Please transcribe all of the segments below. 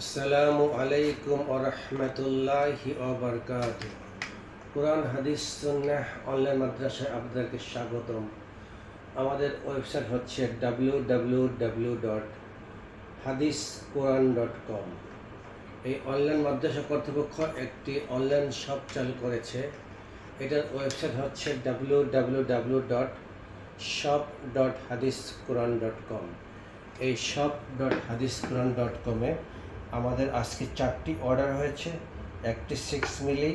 আসসালামু আলাইকুম ওরহমতুল্লাহি ওবরকাত কোরআন, হাদিস, সুন্নাহ, অনলাইন মাদ্রাসায় আপনাদেরকে স্বাগতম। আমাদের ওয়েবসাইট হচ্ছে ডাব্লিউ ডাব্লিউ ডাব্লিউ ডট হাদিস কোরআন ডট কম এই অনলাইন মাদ্রাসা কর্তৃপক্ষ একটি অনলাইন শপ চালু করেছে। এটার ওয়েবসাইট হচ্ছে W W W dot shop dot হাদিস কোরআন ডট কম এই শপ ডট হাদিস কোরআন ডট কমে আমাদের আজকে চারটি অর্ডার হয়েছে। একটি সিক্স মিলি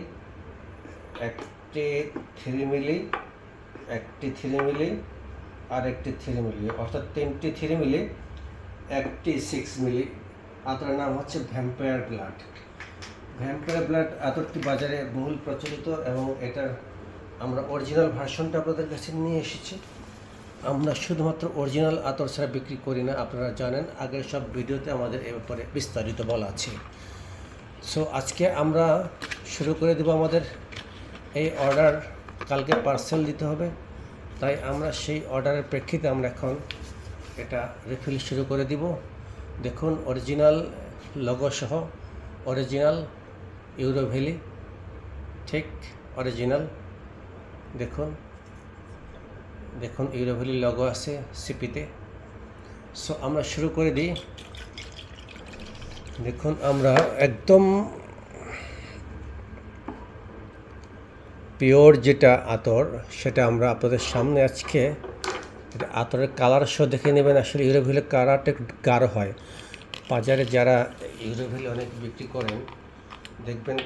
একটি থ্রি মিলি একটি থ্রি মিলি আর একটি থ্রি মিলি অর্থাৎ তিনটি থ্রি মিলি একটি সিক্স মিলি আতরের নাম হচ্ছে ভ্যাম্পায়ার ব্লাড ভ্যাম্পায়ার ব্লাড আতরটি বাজারে বহুল প্রচলিত এবং এটার আমরা অরিজিনাল ভার্সনটা আপনাদের কাছে নিয়ে এসেছি। আমরা শুধুমাত্র অরিজিনাল আতর ছাড়া বিক্রি করি না, আপনারা জানেন। আগের সব ভিডিওতে আমাদের এ ব্যাপারে বিস্তারিত বলা আছে। সো আজকে আমরা শুরু করে দেব আমাদের এই অর্ডার কালকে পার্সেল দিতে হবে। তাই আমরা সেই অর্ডারের প্রেক্ষিতে আমরা এখন এটা রিফিল শুরু করে দিব। দেখুন অরিজিনাল লগো সহ অরিজিনাল ইউরো ভ্যালি ঠিক অরিজিনাল দেখুন দেখুন ইউরোভ্যালি লগো আছে সিপিতে সো আমরা শুরু করে দিই। দেখুন, আমরা একদম পিওর যেটা আতর, সেটা আমরা আপনাদের সামনে আজকে আতরের কালার সহ দেখে নেবেন। আসলে ইউরোভ্যালির কালারটা গাঢ় হয়। বাজারে যারা ইউরোভ্যালি অনেক বিক্রি করেন, দেখবেন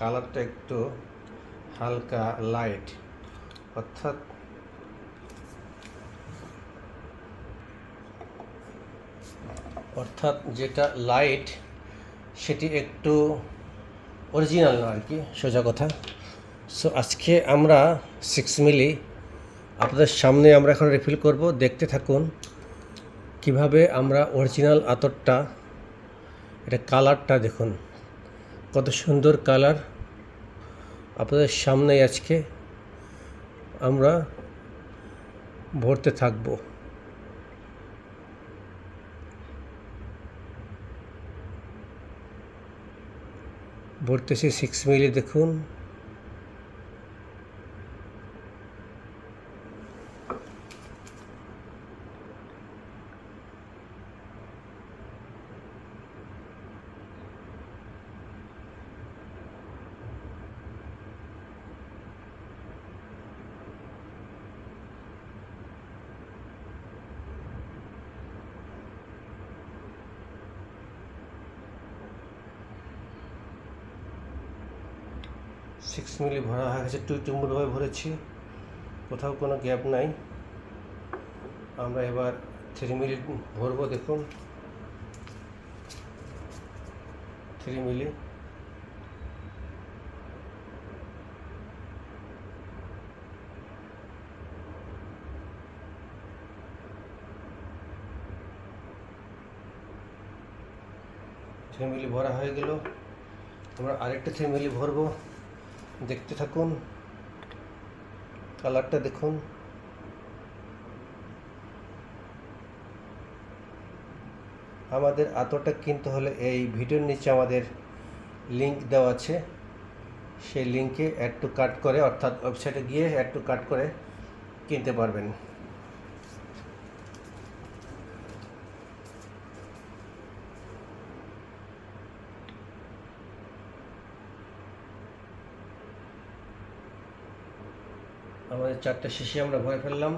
কালারটা একটু হালকা লাইট অর্থাৎ অর্থাৎ যেটা লাইট সেটি একটু অরিজিনাল না আর কি, সোজা কথা। সো আজকে আমরা সিক্স মিলি আপনাদের সামনে আমরা এখন রিফিল করব। দেখতে থাকুন কীভাবে আমরা অরিজিনাল আতরটা, এটা কালারটা দেখুন। কত সুন্দর কালার আপনাদের সামনে আজকে আমরা ভরতে থাকব। ভরতেছি সিক্স মিলি দেখুন। সিক্স মিলি ভরা হয়ে গেছে টু টুমুরভাবে ভরেছি। কোথাও কোনো গ্যাপ নাই। আমরা এবার থ্রি মিলি ভরবো, দেখুন। থ্রি মিলি থ্রি মিলি ভরা হয়ে গেল। আমরা আরেকটা থ্রি মিলি ভরবো। দেখতে থাকুন, কালারটা দেখুন। আমাদের আতরটা কিনতে হলে এই ভিডিওর নিচে আমাদের লিঙ্ক দেওয়া আছে। সেই লিঙ্কে অ্যাড টু কাট করে, অর্থাৎ ওয়েবসাইটে গিয়ে অ্যাড টু কাট করে কিনতে পারবেন। আমাদের চারটে শিশি আমরা ভরে ফেললাম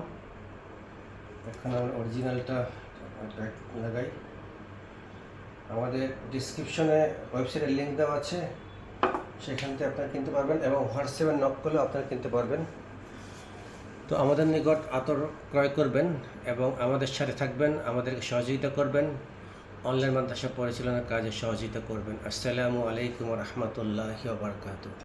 এখন অরিজিনালটা লাগাই। আমাদের ডিসক্রিপশনে ওয়েবসাইটের লিঙ্ক দেওয়া আছে। সেখান থেকে আপনারা কিনতে পারবেন এবং হোয়াটসঅ্যাপে নক করলেও আপনারা কিনতে পারবেন। তো আমাদের নিকট আতর ক্রয় করবেন এবং আমাদের সাথে থাকবেন, আমাদেরকে সহযোগিতা করবেন। অনলাইন মাদ্রাসা পরিচালনার কাজে সহযোগিতা করবেন। আসসালামু আলাইকুম রহমতুল্লাহ বারকাত